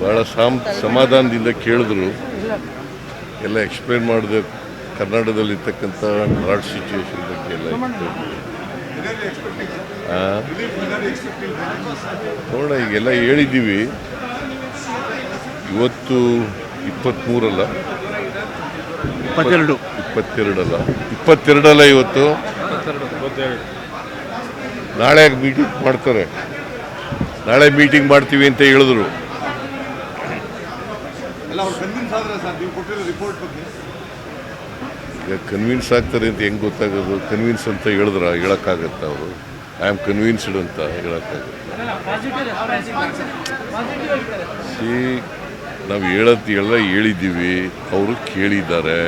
ಭಾಳ ಸಾಮ್ ಸಮಾಧಾನದಿಂದ ಕೇಳಿದ್ರು. ಎಲ್ಲ ಎಕ್ಸ್ಪ್ಲೇನ್ ಮಾಡಿದೆ ಕರ್ನಾಟಕದಲ್ಲಿರ್ತಕ್ಕಂಥ ಡ್ರಾಟ್ ಸಿಚುವೇಶನ್ ಬಗ್ಗೆ ಎಲ್ಲ? ನೋಡೋಣ ಈಗೆಲ್ಲ ಹೇಳಿದ್ದೀವಿ. ಇವತ್ತು ಇಪ್ಪತ್ತ್ಮೂರಲ್ಲ ಇಪ್ಪತ್ತೆರಡು. ಇಪ್ಪತ್ತೆರಡಲ್ಲ? ಇಪ್ಪತ್ತೆರಡಲ್ಲ ಇವತ್ತು? ನಾಳೆ ಮೀಟಿಂಗ್ ಮಾಡ್ತಾರೆ? ನಾಳೆ ಮೀಟಿಂಗ್ ಮಾಡ್ತೀವಿ ಅಂತ ಹೇಳಿದ್ರು ಅಲ್ಲ ಅವ್ರು ಕನ್ವಿನ್ಸ್ ಆದ್ರೆ ಸರ್ ನೀವು ಕೊಟ್ಟಿರೋ ರಿಪೋರ್ಟ್ ಬಗ್ಗೆ ಈಗ ಕನ್ವಿನ್ಸ್ ಆಗ್ತಾರೆ ಅಂತ ಹೆಂಗೆ ಗೊತ್ತಾಗೋದು? ಕನ್ವಿನ್ಸ್ ಅಂತ ಹೇಳಿದ್ರ ಹೇಳೋಕ್ಕಾಗತ್ತ ಅವರು? ಐ ಆಮ್ ಕನ್ವಿನ್ಸ್ಡ್ ಅಂತ ಹೇಳೋಕ್ಕಾಗತ್ತೆ? ಸಿ ನಾವು ಹೇಳತ್ತ ಎಲ್ಲ ಹೇಳಿದ್ದೀವಿ. ಅವರು ಕೇಳಿದ್ದಾರೆ.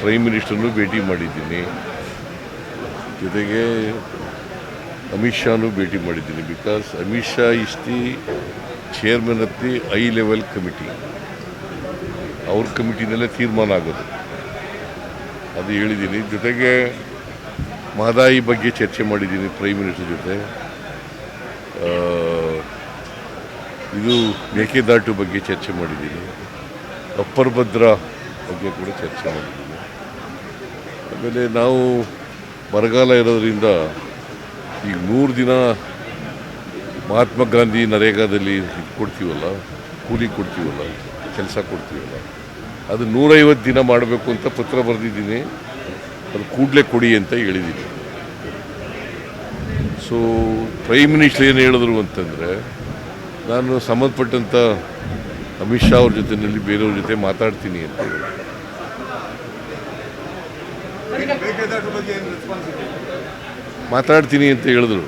ಪ್ರೈಮ್ ಮಿನಿಸ್ಟರ್ನು ಭೇಟಿ ಮಾಡಿದ್ದೀನಿ. ಜೊತೆಗೆ ಅಮಿತ್ ಶಾನು ಭೇಟಿ ಮಾಡಿದ್ದೀನಿ. Because Amit Shah is the chairman of the high level committee ಅವ್ರ ಕಮಿಟಿನಲ್ಲೇ ತೀರ್ಮಾನ ಆಗೋದು. ಅದು ಹೇಳಿದ್ದೀನಿ. ಜೊತೆಗೆ ಮಹದಾಯಿ ಬಗ್ಗೆ ಚರ್ಚೆ ಮಾಡಿದ್ದೀನಿ ಪ್ರೈಮ್ ಮಿನಿಸ್ಟರ್ ಜೊತೆ. ಇದು ಮೇಕೆದಾಟು ಬಗ್ಗೆ ಚರ್ಚೆ ಮಾಡಿದ್ದೀನಿ. ಅಪ್ಪರ್ ಭದ್ರ ಬಗ್ಗೆ ಕೂಡ ಚರ್ಚೆ ಮಾಡಿದ್ದೀನಿ. ಆಮೇಲೆ ನಾವು ಬರಗಾಲ ಇರೋದರಿಂದ ಈಗ ಮೂರು ದಿನ ಮಹಾತ್ಮ ಗಾಂಧಿ ನರೇಗಾದಲ್ಲಿ ಕೊಡ್ತೀವಲ್ಲ? ಕೂಲಿ ಕೊಡ್ತೀವಲ್ಲ? ಕೆಲಸ ಕೊಡ್ತೀವಲ್ಲ? ಅದು ನೂರೈವತ್ತು ದಿನ ಮಾಡಬೇಕು ಅಂತ ಪತ್ರ ಬರೆದಿದ್ದೀನಿ. ಅದು ಕೂಡಲೇ ಕೊಡಿ ಅಂತ ಹೇಳಿದ್ದೀನಿ. ಸೊ ಪ್ರೈಮ್ ಮಿನಿಸ್ಟರ್ ಏನು ಹೇಳಿದ್ರು ಅಂತಂದರೆ ನಾನು ಸಂಬಂಧಪಟ್ಟಂಥ ಅಮಿತ್ ಶಾ ಅವ್ರ ಜೊತೆಯಲ್ಲಿ ಬೇರೆಯವ್ರ ಜೊತೆ ಮಾತಾಡ್ತೀನಿ ಅಂತ ಮಾತಾಡ್ತೀನಿ ಅಂತ ಹೇಳಿದ್ರು.